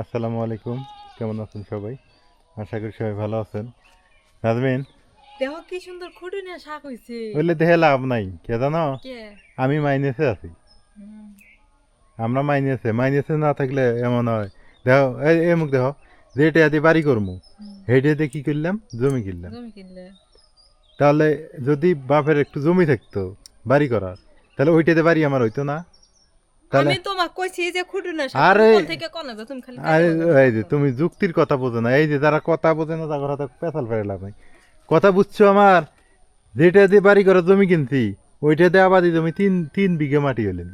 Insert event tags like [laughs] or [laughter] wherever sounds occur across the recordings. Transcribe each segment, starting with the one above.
আসসালামু আলাইকুম। কেমন আছেন সবাই? আশা করি সবাই ভালো আছেন। নাজমিন? দেখো কি সুন্দর খুঁটুনে শাক হইছে। বললে দেহে লাভ নাই কে জানো? আমি মাইনেসে আছি। আমরা মাইনেসে মাইনেসে না থাকলে এমন হয়। দেখো এই এই মুখ দেখো যেটা আদি বাড়ি করব। হেঁটে কি করলাম? জমি কিনলাম। তাহলে যদি বাপের একটু জমি থাকতো বাড়ি করার তাহলে ওইটাতে বাড়ি আমার হইতো না। আমি তোমাক কইছি যে খুঁটুনে আরে- থেকে কোন যে তুমি খালি আরে টাকা দাও। এই যে তুমি যুক্তির কথা বোঝো না এই যে যারা কথা বোঝে না তার কথা পেছাল ফেরে লাভ নাই। কথা বুঝছ আমার? যেটা দিয়ে বাড়ি করার জমি কিনছি ওইটা দিয়ে আবাদি জমি তিন তিন বিঘা মাটি হলেন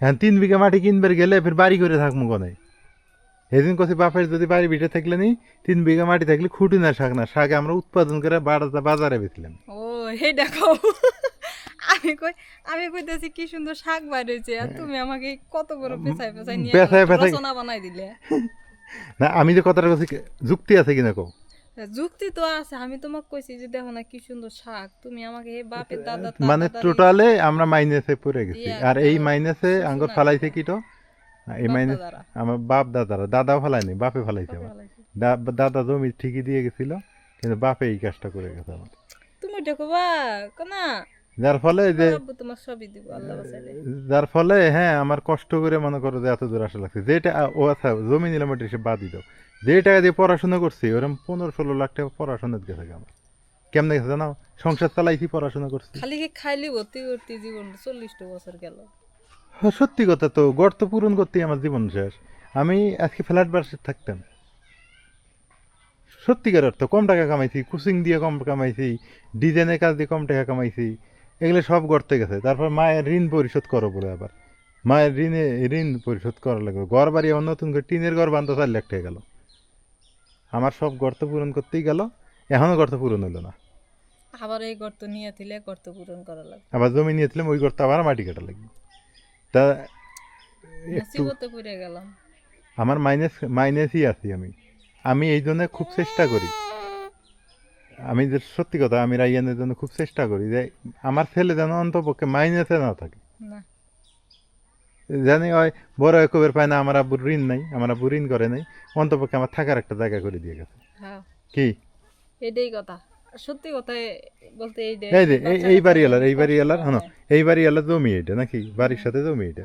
হ্যাঁ তিন বিঘা মাটি কিনবার গেলে ফের বাড়ি করে থাকব কোনে? সেদিন কছি বাপের যদি বাড়ি ভিটে থাকলে নি তিন বিঘা মাটি থাকলে খুঁটি না শাক না শাক আমরা উৎপাদন করে বাজারে বেছিলাম ও হে দেখো। আমি কই আমি কইতেছি কি সুন্দর শাক আর তুমি আমাকে কত বড় পেছাই পেছাই নিয়ে পেছায় পেছায়- রচনা বানাই দিলে। [laughs] না আমি যে কথাটা যুক্তি আছে কিনা কো যুক্তি তো আছে আমি তোমাকে কইছি যে দেখো না কি সুন্দর শাক তুমি আমাকে হে বাপের দাদা মানে টোটালে আমরা মাইনাসে পড়ে গেছি। আর এই মাইনাসে আঙ্গুর। ফালাইছে কি তো? এই মাইনাস আমার বাপ দাদারা দাদাও ফালায়নি বাপে ফালাইছে দাদা জমি ঠিকই দিয়ে গেছিল কিন্তু বাপে এই কাজটা করে গেছে আমার তুমি দেখবা কোনা যার ফলে যে যার ফলে হ্যাঁ আমার কষ্ট করে মনে করো যে এত দূর আসা লাগছে। যেটা ও আচ্ছা জমি নিলাম ওটা সে বাদ দিত যে টাকা দিয়ে পড়াশোনা করছি ওরকম পনেরো ষোলো লাখ টাকা পড়াশোনার গেছে আমার। কেমনে গেছে জানো? সংসার চালাইছি পড়াশোনা করছি। খালি কি খাইলি ভর্তি করতে জীবন চল্লিশটা বছর গেল। হ্যাঁ, সত্যি কথা তো গর্ত পূরণ করতেই আমার জীবন শেষ। আমি আজকে ফ্ল্যাট বাসে থাকতাম। সত্যিকার অর্থ কম টাকা কামাইছি কোচিং দিয়ে কম কামাইছি ডিজাইনের কাজ দিয়ে কম টাকা কামাইছি। এগুলো সব গড়তে গেছে। তারপর মায়ের ঋণ পরিশোধ করো বলে আবার। মায়ের ঋণে ঋণ পরিশোধ করা লাগবে। ঘর বাড়ি আমার নতুন করে টিনের ঘর বান্ধব চার লাখ টাকা গেল। আমার সব গর্ত পূরণ করতেই গেল। এখনও গর্ত পূরণ হলো না। আবার এই গর্ত নিয়ে দিলে গর্ত পূরণ করা লাগবে। আবার জমি নিয়ে নিয়েছিলাম ওই গর্ত আবার মাটি কাটা লাগবে। তা একটু গেলাম। আমার মাইনাস মাইনাসই আছি আমি। আমি এই জন্য খুব চেষ্টা করি। আমি যে সত্যি কথা আমি রাইয়ানের জন্য খুব চেষ্টা করি যে আমার ছেলে যেন অন্তপক্ষে মাইনেতে না থাকে। জানি হয় বড় একবের পায় না আমার আব্বুর ঋণ নাই আমার আব্বু ঋণ করে নাই অন্তপক্ষে আমার থাকার একটা জায়গা করে দিয়ে গেছে। হ্যাঁ। কি? এটাই কথা। সত্যি কথা বলতে এই যে এই বাড়ি এলার এই বাড়ি এলার হ্যাঁ হ্যাঁ। এই বাড়ি এলার জমি এটা নাকি? বাড়ির সাথে জমি এটা?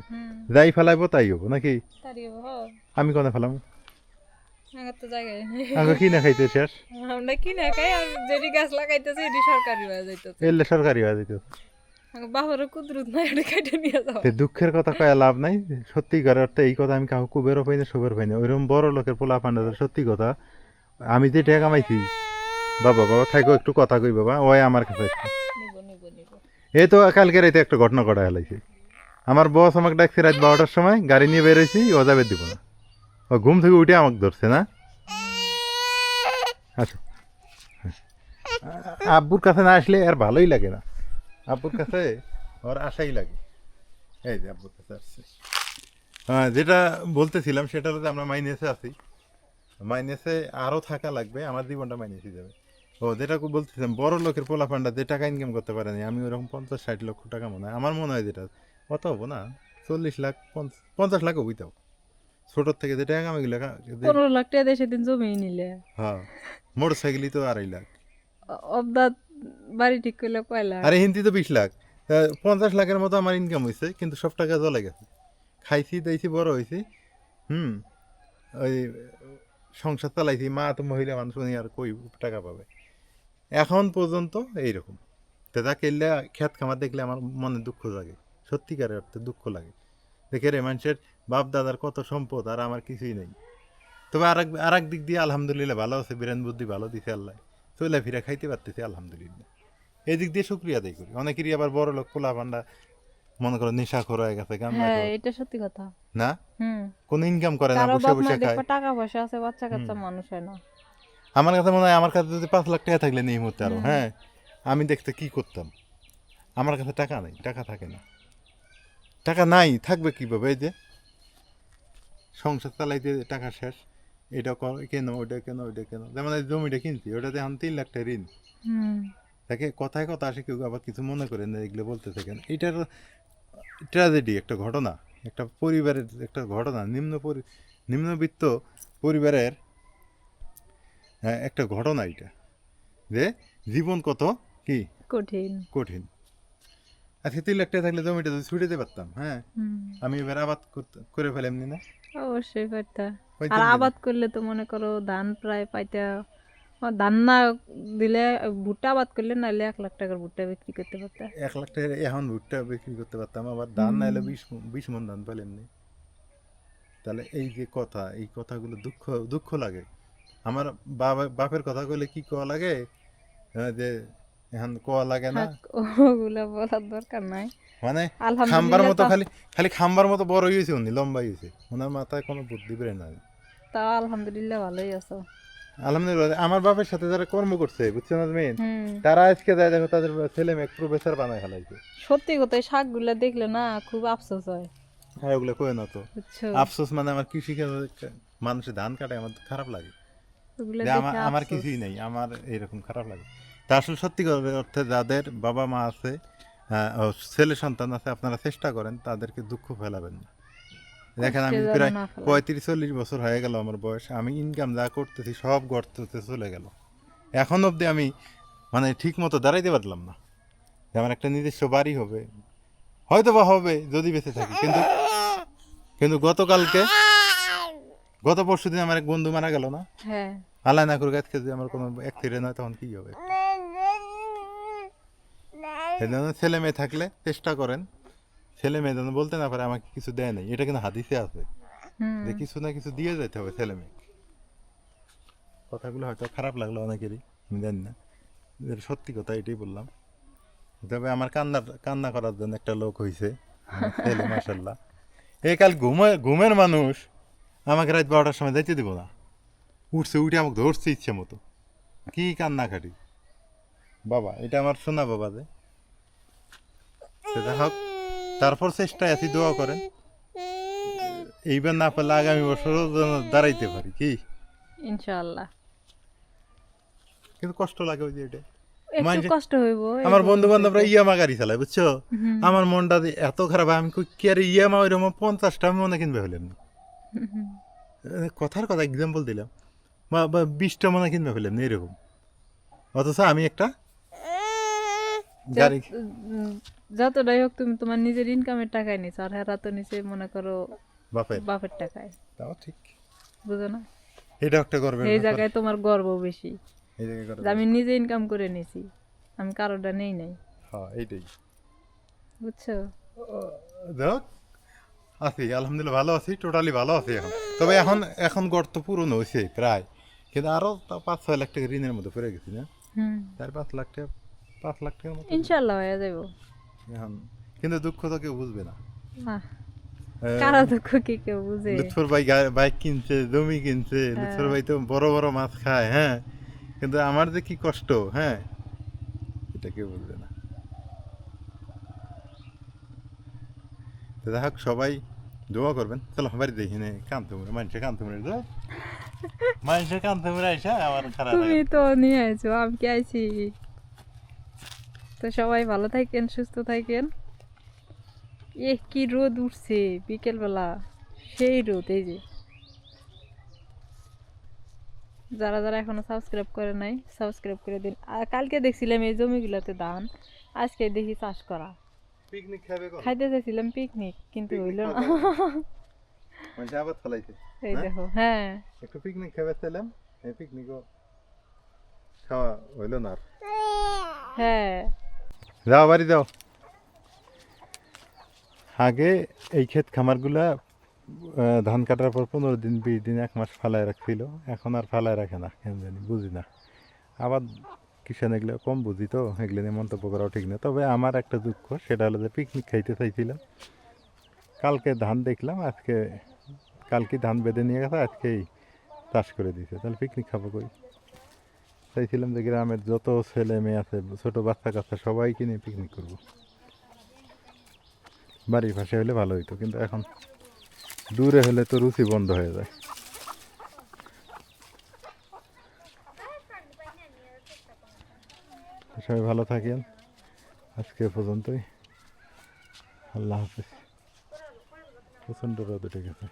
যাই ফেলাইবো তাই হব নাকি? আমি কোনে ফেলাম? তো জায়গায় নেই। আগে কি না খাইতে শেষ? আমরা কি না খাই আর যেটি গাছ লাগাইতেছে এটি সরকারি হয়ে যাইতেছে। এলে সরকারি হয়ে যেত আমার কুদরত নাই এটা কেটে নিয়ে যাও দুঃখের কথা কয়ে লাভ নাই। সত্যি করে অর্থে এই কথা আমি কাউ কুবেরও পাই না সুবের পাই না। ওইরকম বড় লোকের পোলা পান্ডাদের সত্যি কথা আমি যে টাকা কামাইছি বাবা বাবা থাকো একটু কথা কই বাবা ওই আমার কাছে। এই তো কালকে রাইতে একটা ঘটনা ঘটা হেলাইছে আমার বস আমাকে ডাকছে রাত বারোটার সময় গাড়ি নিয়ে বেরোইছি ও যাবে দিব না। ও, ঘুম থেকে উঠে আমাকে ধরছে, না? আচ্ছা। আব্বুর কাছে না আসলে আর ভালোই লাগে না। আব্বুর কাছে ওর আশাই লাগে। এই যে আব্বুর কাছে আসছে। হ্যাঁ যেটা বলতেছিলাম সেটা হলো যে আমরা মাইনেসে আছি। মাইনেসে আরও থাকা লাগবে, আমার জীবনটা মাইনেসে যাবে। ও, যেটা বলতেছিলাম, বড় লোকের পোলা পান্ডা যে টাকা ইনকাম করতে পারেনি আমি ওরকম পঞ্চাশ ষাট লক্ষ টাকা মনে হয়। আমার মনে হয় যেটা কত হব না, চল্লিশ লাখ, পঞ্চ- পঞ্চাশ লাখ হবই তাও ছোটোর থেকে যে টাকা কামাই গেলে পনেরো লাখ টাকা দিয়ে সেদিন জমি নিলে। হ্যাঁ মোটর সাইকেলই তো আড়াই লাখ। অবদাত বাড়ি ঠিক করলে কয় লাখ? আরে হিন্দি তো বিশ লাখ। পঞ্চাশ লাখের মতো আমার ইনকাম হয়েছে কিন্তু সব টাকা জলে গেছে। খাইছি দাইছি বড় হয়েছি হুম ওই সংসার চালাইছি মা তো মহিলা মানুষ উনি আর কই টাকা পাবে? এখন পর্যন্ত এইরকম। তো যা খেত খামার দেখলে আমার মনে দুঃখ জাগে সত্যিকারের অর্থে দুঃখ লাগে। দেখে রে মানুষের বাপ দাদার কত সম্পদ আর আমার কিছুই নেই। তবে আর এক আর এক দিক দিয়ে আলহামদুলিল্লাহ ভালো আছে বীরেন বুদ্ধি ভালো দিছে আল্লাহ। চলে ফিরে খাইতে পারতেছি আলহামদুলিল্লাহ। এই দিক দিয়ে শুক্রিয়া আদায় করি। অনেকেরই আবার বড় লোক পোলা পান্ডা মনে করো নেশা খোর হয়ে গেছে গান হ্যাঁ এটা সত্যি কথা। না? কোনো ইনকাম করে না বসে বসে খায়। টাকা পয়সা আছে বাচ্চা কাচ্চা মানুষ হয় না। আমার কাছে মনে হয় আমার কাছে যদি পাঁচ লাখ টাকা থাকলে নেই মুহূর্তে আরও হ্যাঁ? আমি দেখতে কি করতাম? আমার কাছে টাকা নেই টাকা থাকে না। টাকা নাই থাকবে কীভাবে? এই যে সংসার চালাইতে টাকা শেষ। এটা কেন ওইটা কেন ওইটা কেন? যেমন জমিটা কিনছি ওটাতে এখন তিন লাখ টাকা ঋণ। তাকে কথায় কথা আসে কেউ আবার কিছু মনে করেন না এগুলো বলতে থাকেন। এটার ট্র্যাজেডি একটা ঘটনা একটা পরিবারের একটা ঘটনা নিম্ন পরি নিম্নবিত্ত পরিবারের হ্যাঁ, একটা ঘটনা এটা যে জীবন কত কি? কঠিন। কঠিন। আজকে তিন লাখ টাকা থাকলে জমিটা যদি ছুটে দিতে পারতাম হ্যাঁ। আমি এবার আবাদ করতে- করে ফেলাম নি না। অবশ্যই হয়তো আর আবাদ করলে তো মনে করো ধান প্রায় পাইতে ধান না দিলে ভুট্টা আবাদ করলে নাহলে এক লাখ টাকার ভুট্টা বিক্রি করতে পারতা। এক লাখ টাকা এখন ভুট্টা বিক্রি করতে পারতাম আবার ধান হুম। নাইলে বিশ বিশ মন ধান পেলেন নি। তাহলে এই যে কথা এই কথাগুলো দুঃখ দুঃখ লাগে। আমার বাবা বাপের কথা কইলে কি কোয়া লাগে? যে এখন কোয়া লাগে না। ওগুলা বলার দরকার নাই। মানে খাম্বার মতো খালি খালি খাম্বার মতো বড় হয়েছে উনি লম্বা হয়েছে ওনার মাথায় কোনো বুদ্ধি বেড়ে নাই। আলহামদুলিল্লাহ ভালোই আছো। আলহামদুলিল্লাহ আমার বাপের সাথে যারা কর্ম করছে বুঝছ না তারা আজকে যায় দেখো তাদের ছেলে মেয়ে প্রফেসর বানায় ফেলাইছে। সত্যি কথা শাকগুলা দেখলে না খুব আফসোস হয়। হ্যাঁ ওগুলো কয়ে না তো। আফসোস মানে আমার কৃষি মানুষে ধান কাটে আমার খারাপ লাগে। আমার। কিছুই নেই আমার এইরকম খারাপ লাগে। তা আসলে সত্যি অর্থে যাদের বাবা মা আছে ছেলে সন্তান আছে আপনারা চেষ্টা করেন তাদেরকে দুঃখ ফেলাবেন না। দেখেন আমি প্রায় পঁয়ত্রিশ চল্লিশ বছর হয়ে গেল আমার বয়স আমি ইনকাম যা করতেছি সব গর্ততে চলে গেল। এখন অবধি আমি মানে ঠিক মতো দাঁড়াইতে পারলাম না। আমার একটা নিজস্ব বাড়ি হবে হয়তো বা হবে যদি বেঁচে থাকি। কিন্তু কিন্তু গতকালকে গত পরশু দিন আমার এক বন্ধু মারা গেল না? হ্যাঁ। আল্লাহ না করুক আজকে যদি আমার কোনো অ্যাক্সিডেন্ট হয় তখন কি হবে? এই জন্য ছেলে মেয়ে থাকলে চেষ্টা করেন। ছেলে মেয়ে যেন বলতে না পারে আমাকে কিছু দেয় নাই। এটা কিন্তু হাদিসে আছে। যে কিছু না কিছু দিয়ে যেতে হবে ছেলে মেয়ে কথাগুলো হয়তো খারাপ লাগল অনেকেরই আমি জানি না। সত্যি কথা এটাই বললাম। তবে আমার কান্না কান্না করার জন্য একটা লোক হয়েছে ছেলে মাসাল্লাহ এই কাল ঘুমে ঘুমের মানুষ আমাকে রাত বারোটার সময় যাইতে দিব না। উঠছে উঠে আমাকে ধরছে ইচ্ছে মতো। কি কান্না কাটি বাবা এটা আমার শোনা বাবা যে। হোক তারপর চেষ্টায় আছি দোয়া করেন। এইবার না পারলে আগামী বছরও যেন দাঁড়াইতে পারি কি? ইনশাআল্লাহ। কিন্তু কষ্ট লাগে ওই যে এটা। একটু কষ্ট হইব আমার বন্ধু বান্ধবরা ইয়ামা গাড়ি চালায় বুঝছ? আমার মনটা এত খারাপ আমি কই কি আরে ইয়ামা ওইরকম পঞ্চাশটা আমি মনে কিনবে হলাম কথার কথা এক্সাম্পল দিলাম। বা বিশটা মনে কিনবে না এরকম। অথচ আমি একটা যতটাই হোক তুমি তোমার নিজের ইনকামের টাকায় নিছো আর হেরা তো নিচে মনে করো বাপের। বাপের টাকায়। তাও ঠিক। বুঝো না? এটা একটা করবে এই জায়গায় তোমার গর্ব বেশি। এই জায়গায় আমি নিজে ইনকাম করে নিছি আমি কারোটা নেই নাই। হ্যাঁ এইটাই। বুঝছ? দেখ আছি আলহামদুলিল্লাহ ভালো আছি টোটালি ভালো আছি এখন। তবে এখন এখন গর্ত পূরণ হয়েছে প্রায়। কিন্তু আরও তা পাঁচ ছয় লাখ টাকা ঋণের মধ্যে পড়ে গেছি না? হুম। চার পাঁচ লাখ টাকা পাঁচ লাখ টাকার মতো। ইনশাল্লাহ হয়ে যাব এখন কিন্তু দুঃখ তো কেউ বুঝবে না। এ, দুঃখ কি কেউ বুঝে? লুৎফর ভাই বাইক কিনছে জমি কিনছে লুৎফর ভাই তো বড় বড় মাছ খায় হ্যাঁ? কিন্তু আমার যে কি কষ্ট হ্যাঁ? এটা কেউ বুঝবে না। তো যাই হোক সবাই দোয়া করবেন। চলো বাড়ি দেখি নে কানতে মুড়ে মানুষের কানতে মুড়ে [laughs] মানুষের কানতে মুড়ে আইসা আমার খারাপ তুমি তো নিয়ে আইছো আমি কি আইছি? তো সবাই ভালো থাকেন সুস্থ থাকেন। এ কি রোদ উঠছে বিকেলবেলা। সেই রোদ এই যে। যারা যারা এখনও সাবস্ক্রাইব করে নাই সাবস্ক্রাইব করে দিন। আর কালকে দেখছিলাম এই জমিগুলোতে ধান আজকে দেখি চাষ করা। পিকনিক খাবে কোন খাইতে চাইছিলাম পিকনিক কিন্তু হইল না। মানুষ আবার ফলাইছে এই হ্যাঁ? দেখো হ্যাঁ। একটু পিকনিক খাবে ছিলাম এই পিকনিকও খাওয়া হইল না হ্যাঁ। যাও, বাড়ি যাও। আগে এই ক্ষেত খামারগুলা ধান কাটার পর পনেরো দিন, বিশ দিন, এক মাস ফালায় রাখছিল। এখন আর ফালায় রাখে না, কেন জানি, বুঝি না। আবার কিষান এগুলো কম বুঝি তো, এগুলো নিয়ে মন্তব্য করাও ঠিক না। তবে আমার একটা দুঃখ, সেটা হলো যে পিকনিক খাইতে চাইছিলাম। কালকে ধান দেখলাম, আজকে, কালকে ধান বেঁধে নিয়ে গেছে, আজকেই চাষ করে দিয়েছে। তাহলে পিকনিক খাব কই? চাইছিলাম যে গ্রামের যত ছেলে মেয়ে আছে, ছোট বাচ্চা কাচ্চা সবাইকে নিয়ে পিকনিক করব। বাড়ির পাশে হলে ভালো হইতো, কিন্তু এখন দূরে হলে তো রুচি বন্ধ হয়ে যায়। সবাই ভালো থাকেন, আজকে পর্যন্তই। আল্লাহ হাফিজ। প্রচণ্ড রোদ উঠে গেছে।